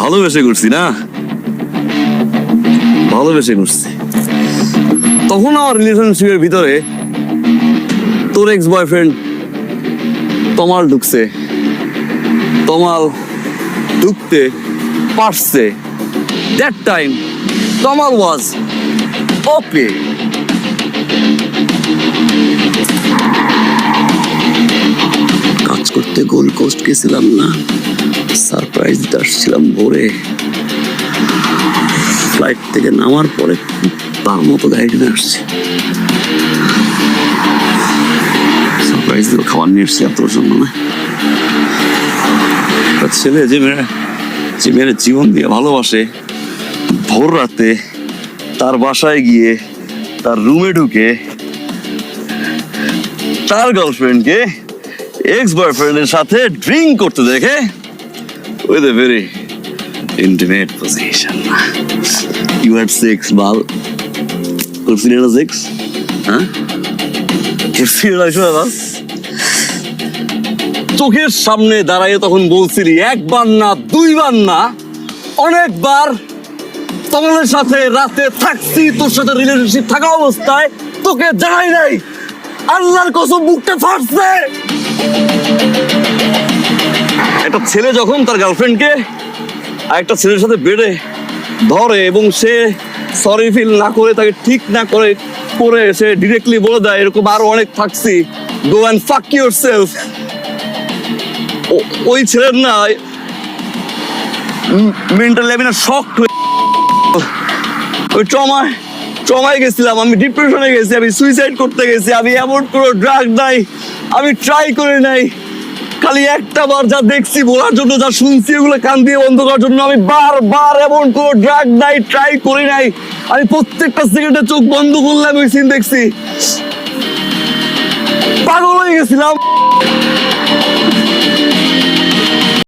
ভালোবেসে করছি না? ভালোবেসে করছি তখন আমার রিলেশনশিপের ভিতরে তোর এক্স বয়ফ্রেন্ড তমাল ঢুকছে। তমাল ঢুকতে পারছে। That time Tamal was okay কাজ করতে গোল কোস্ট গেছিলাম না। সারপ্রাইজ দিতে আসছিলাম ভোরে। ফ্লাইট থেকে নামার পরে তার মতো গাড়ি নিয়ে আসছে। সারপ্রাইজ দিয়ে খাবার নিয়ে এসছি তোর জন্য না ছেলে যে মেয়ে, যে মেয়ের জীবন দিয়ে ভালোবাসে, ভোর রাতে তার বাসায় গিয়ে তার রুমে ঢুকে তার গার্লফ্রেন্ডকে এক্স বয়ফ্রেন্ডের সাথে ড্রিঙ্ক করতে দেখে intimate position you had sex বাল করছিলি না সেক্স হ্যাঁ করছিলি না শোনা বাস চোখের সামনে দাঁড়াইয়ে তখন বলছিলি একবার না দুইবার না অনেকবার তোমাদের সাথে রাতে থাকছি তোর সাথে রিলেশনশিপ থাকা অবস্থায় তোকে জানাই নাই। আল্লাহর কসম বুকটা ফাটছে। একটা ছেলে যখন তার গার্লফ্রেন্ডকে আরেকটা ছেলের সাথে বেড়ে ধরে এবং সে সরি ফিল না করে, তাকে ঠিক না করে করে সে ডিরেক্টলি বলে দেয়, এরকম আরও অনেক থাকছি। Go and fuck yourself ওই ছেলের না মেন্টাল লেভেলে শক ওই ট্রমায় ট্রমায় গেছিলাম। আমি ডিপ্রেশনে গেছি, আমি সুইসাইড করতে গেছি, আমি এমন কোনো ড্রাগ নাই, আমি ট্রাই করে নাই। খালি একটা বার যা দেখছি বলার জন্য, যা শুনছি এগুলো কান দিয়ে বন্ধ করার জন্য আমি বারবার এমন কোনো ড্রাগ নাই ট্রাই করি নাই। আমি প্রত্যেকটা সেকেন্ডে চোখ বন্ধ করলাম, ওই সিন দেখছি। পাগল হয়ে গেছিলাম।